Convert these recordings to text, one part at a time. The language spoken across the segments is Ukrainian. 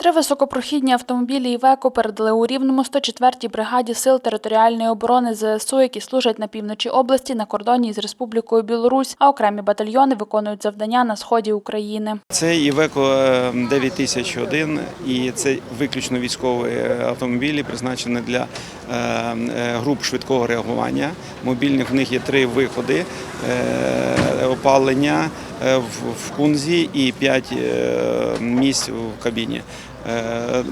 Три високопрохідні автомобілі «Івеко» передали у Рівному 104-й бригаді Сил територіальної оборони ЗСУ, які служать на півночі області на кордоні із Республікою Білорусь, а окремі батальйони виконують завдання на сході України. Це Івеко е, 9001 і це виключно військові е, автомобілі, призначені для е, е, груп швидкого реагування. Мобільних в них є три виходи: е, опалення в кунзі і п'ять місць в кабіні. Е,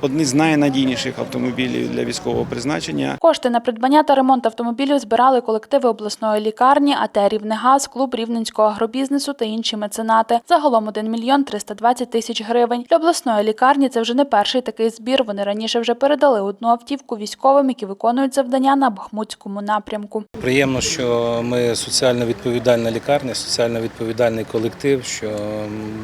Одні з найнадійніших автомобілів для військового призначення. Кошти на придбання та ремонт автомобілів збирали колективи обласної лікарні, АТ «Рівнегаз», клуб рівненського агробізнесу та інші меценати. Загалом 1 мільйон 320 тисяч гривень. Для обласної лікарні це вже не перший такий збір. Вони раніше вже передали одну автівку військовим, які виконують завдання на Бахмутському напрямку. Приємно, що ми соціально відповідальна лікарня, соціально відповідальний колектив, що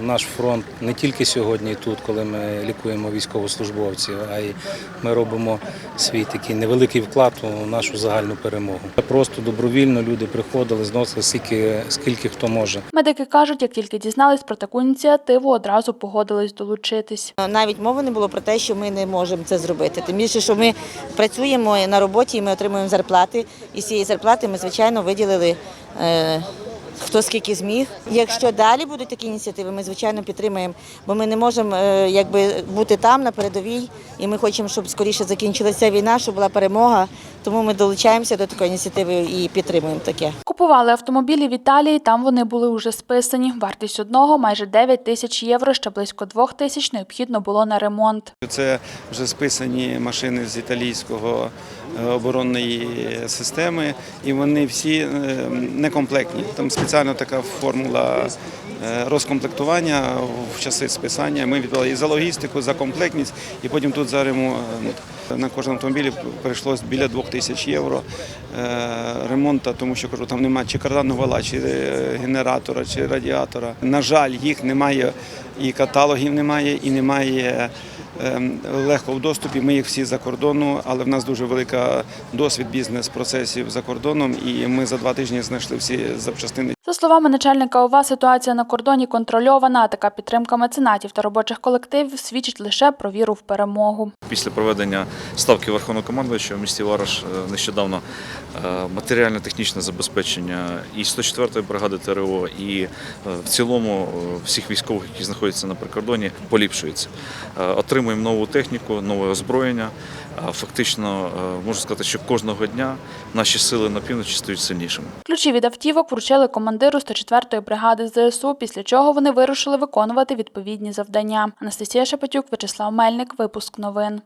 наш фронт не тільки сьогодні тут, коли ми лікуємо військовослужбовців, а й ми робимо свій такий невеликий вклад у нашу загальну перемогу. Просто добровільно люди приходили, зносили скільки, скільки хто може. Медики кажуть, як тільки дізнались про таку ініціативу, одразу погодились долучитись. Навіть мови не було про те, що ми не можемо це зробити. Тим більше, що ми працюємо на роботі, і ми отримуємо зарплати. І з цієї зарплати ми, звичайно, виділили. Хто скільки зміг. Якщо далі будуть такі ініціативи, ми звичайно підтримаємо, бо ми не можемо е, якби бути там на передовій, і ми хочемо, щоб скоріше закінчилася війна, щоб була перемога. Тому ми долучаємося до такої ініціативи і підтримуємо таке. Купували автомобілі в Італії, там вони були уже списані. Вартість одного майже 9 тисяч євро, ще близько 2 тисяч необхідно було на ремонт. Це вже списані машини з італійського е, оборонної системи, і вони всі е, некомплектні. Там спеціальна така формула е, розкомплектування в часи списання. Ми віддали і за логістику, за комплектність, і потім тут за ремонт. На кожному автомобілі прийшлось біля 2 тисяч євро е, ремонту, тому що кажу, там немає чи карданного вала, чи е, генератора, чи радіатора. На жаль, їх немає, і каталогів немає, і немає ем, легко в доступі. Ми їх всі за кордону, але в нас дуже велика досвід бізнес-процесів за кордоном, і ми за два тижні знайшли всі запчастини. За словами начальника ОВА, ситуація на кордоні контрольована, а така підтримка меценатів та робочих колективів свідчить лише про віру в перемогу. Після проведення ставки Верховного командувача в місті Вараш е, нещодавно е, матеріально-технічне забезпечення і 104-ї бригади ТРО, і е, в цілому всіх військових, які знаходяться на прикордоні, поліпшується. Е, Отримуємо нову техніку, нове озброєння. Е, Фактично е, можу сказати, що кожного дня наші сили на півночі стають сильнішими. Ключі від автівок вручили командиру 104-ї бригади ЗСУ, після чого вони вирушили виконувати відповідні завдання. Анастасія Шепетюк, Вячеслав Мельник, випуск новин.